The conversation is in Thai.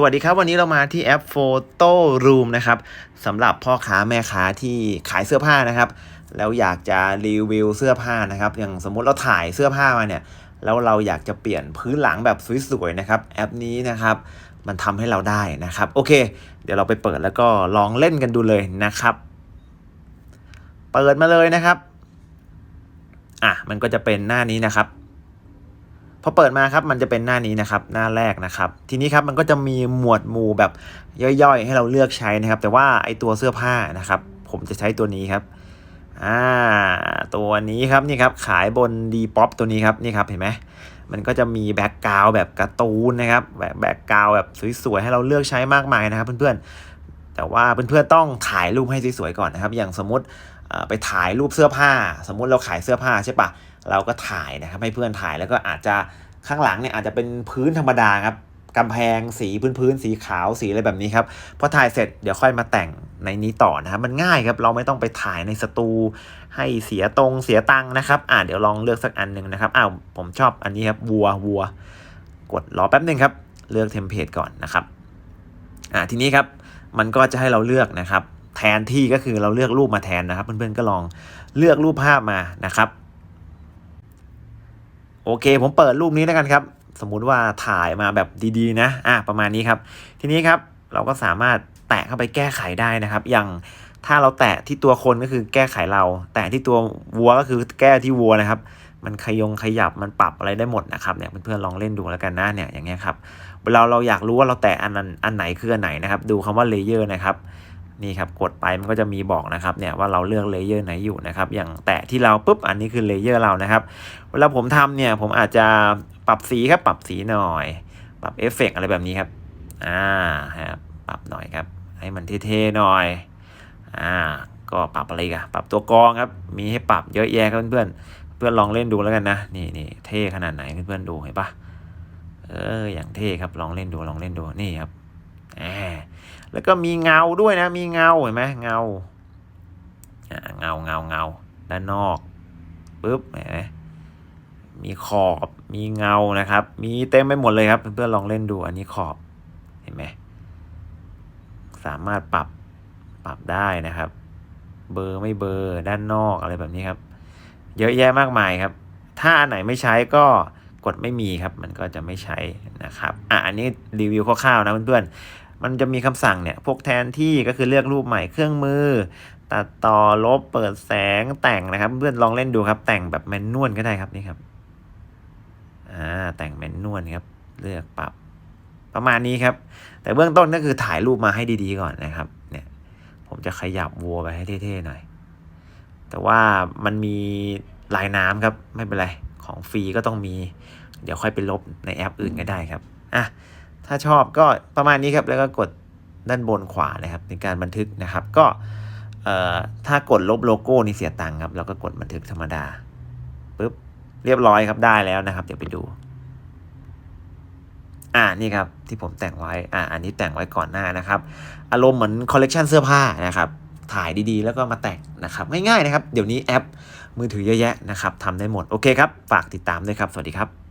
สวัสดีครับ วันนี้เรามาที่แอป Photo Room นะครับสำหรับพ่อค้าแม่ค้าที่ขายเสื้อผ้านะครับ แล้วอยากจะรีวิวเสื้อผ้านะครับ อย่างสมมุติเราถ่ายเสื้อผ้ามาเนี่ย แล้วเราอยากจะเปลี่ยนพื้นหลังแบบสวยๆนะครับแอปนี้นะครับ มันทำให้เราได้นะครับ โอเค เดี๋ยวเราไปเปิดแล้วก็ลองเล่นกันดูเลยนะครับ เปิดมาเลยนะครับ อะมันก็จะเป็นหน้านี้นะครับ พอเปิดมาครับมันจะเป็นหน้านี้นะครับหน้าแรกนะครับ ทีนี้ครับมันก็จะมีหมวดหมู่แบบย่อยๆ ให้เราเลือกใช้นะครับ แต่ว่าไอตัวเสื้อผ้านะครับ ผมจะใช้ตัวนี้ครับอ่าตัวนี้ครับนี่ครับขายบน d ป๊อปตัวนี้ครับนี่ครับเห็นไหมมันก็จะมีแบ็กกราวแบบการ์ตูนนะครับแบบแบ็กกราวแบบสวยๆให้เราเลือกใช้มากมายนะครับ เพื่อนๆ แต่ว่าเพื่อนๆต้องถ่ายรูปให้สวยๆก่อนนะครับ อย่างสมมติไปถ่ายรูปเสื้อผ้า สมมุติเราขายเสื้อผ้าใช่ปะ เราก็ถ่ายนะครับให้เพื่อนถ่ายแล้วก็อาจจะข้างหลังเนี่ยอาจจะเป็นพื้นธรรมดาครับกำแพงสีพื้นพื้นสีขาวสีอะไรแบบนี้ครับพอถ่ายเสร็จเดี๋ยวค่อยมาแต่งในนี้ต่อนะครับมันง่ายครับเราไม่ต้องไปถ่ายในสตู ให้เสียตรงเสียตังนะครับอ่าเดี๋ยวลองเลือกสักอันหนึ่งนะครับอ้าวผมชอบอันนี้ครับวัววัว กดรอแป๊บหนึ่งครับ เลือกเทมเพลตก่อนนะครับอ่าทีนี้ครับมันก็จะให้เราเลือกนะครับ แทนที่ก็คือเราเลือกรูปมาแทนนะครับ เพื่อนๆก็ลองเลือกรูปภาพมานะครับ โอเค ผมเปิดรูปนี้แล้วกันครับ สมมุติว่าถ่ายมาแบบดีๆ นะ อะประมาณนี้ครับ ทีนี้ครับเราก็สามารถแตะเข้าไปแก้ไขได้นะครับ อย่างถ้าเราแตะที่ตัวคนก็คือแก้ไขเรา แตะที่ตัววัวก็คือแก้ที่วัวนะครับ มันขยงขยับมันปรับอะไรได้หมดนะครับเนี่ยเพื่อนๆลองเล่นดูแล้วกันนะเนี่ยอย่างเงี้ยครับเวลาเราอยากรู้ว่าเราแตะอันนั้นอันไหนคืออันไหนนะครับ ดูคำว่าเลเยอร์นะครับ นี่ครับกดไปมันก็จะมีบอกนะครับเนี่ยว่าเราเลือกเลเยอร์ไหนอยู่นะครับอย่างแตะที่เราปุ๊บอันนี้คือเลเยอร์เรานะครับ เวลาผมทำเนี่ยผมอาจจะปรับสีครับปรับสีหน่อย ปรับเอฟเฟกต์อะไรแบบนี้ครับอ่าครับปรับหน่อยครับ ให้มันเท่ๆหน่อยอ่าก็ปรับอะไรกันปรับตัวกรองครับ มีให้ปรับเยอะแยะครับเพื่อนๆเพื่อนลองเล่นดูแล้วกันนะนี่นี่เท่ขนาดไหนเพื่อนๆดูเห็นปะเอออย่างเท่ครับลองเล่นดูลองเล่นดูนี่ครับอ่า แล้วก็มีเงาด้วยนะ มีเงาเห็นไหมเงาอ่าเงาเงาเงาด้านนอกปุ๊บเห็นไหมมีขอบมีเงานะครับ มีเต็มไปหมดเลยครับ เพื่อนๆลองเล่นดูอันนี้ขอบเห็นไหมสามารถปรับปรับได้นะครับ เบอร์ไม่เบอร์ด้านนอกอะไรแบบนี้ครับ เยอะแยะมากมายครับ ถ้าอันไหนไม่ใช้ก็กดไม่มีครับ มันก็จะไม่ใช้นะครับอะอันนี้รีวิวคร่าวๆนะเพื่อนๆ มันจะมีคำสั่งเนี่ย พวกแทนที่ก็คือเลือกรูปใหม่เครื่องมือ ตัดต่อลบเปิดแสงแต่งนะครับ เพื่อนลองเล่นดูครับ แต่งแบบแมนนวลก็ได้ครับนี่ครับอ่าแต่งแมนนวลครับ เลือกปรับประมาณนี้ครับ แต่เบื้องต้นก็คือถ่ายรูปมาให้ดีๆก่อนนะครับ เนี่ย ผมจะขยับวัวไปให้เท่ๆหน่อย แต่ว่ามันมีลายน้ำครับไม่เป็นไรของฟรีก็ต้องมี เดี๋ยวค่อยไปลบในแอปอื่นก็ได้ครับอะ ถ้าชอบก็ประมาณนี้ครับ แล้วก็กดด้านบนขวานะครับ ในการบันทึกนะครับ ก็ถ้ากดลบโลโก้นี่เสียตังค์ครับ แล้วก็กดบันทึกธรรมดาปึ๊บเรียบร้อยครับได้แล้วนะครับ เดี๋ยวไปดู อ่านี่ครับที่ผมแต่งไว้อ่าอันนี้แต่งไว้ก่อนหน้านะครับ อารมณ์เหมือนคอลเลกชันเสื้อผ้านะครับถ่ายดีๆ แล้วก็มาแต่งนะครับง่ายๆนะครับ เดี๋ยวนี้แอปมือถือเยอะแยะนะครับทำได้หมด โอเคครับ ฝากติดตามด้วยครับ สวัสดีครับ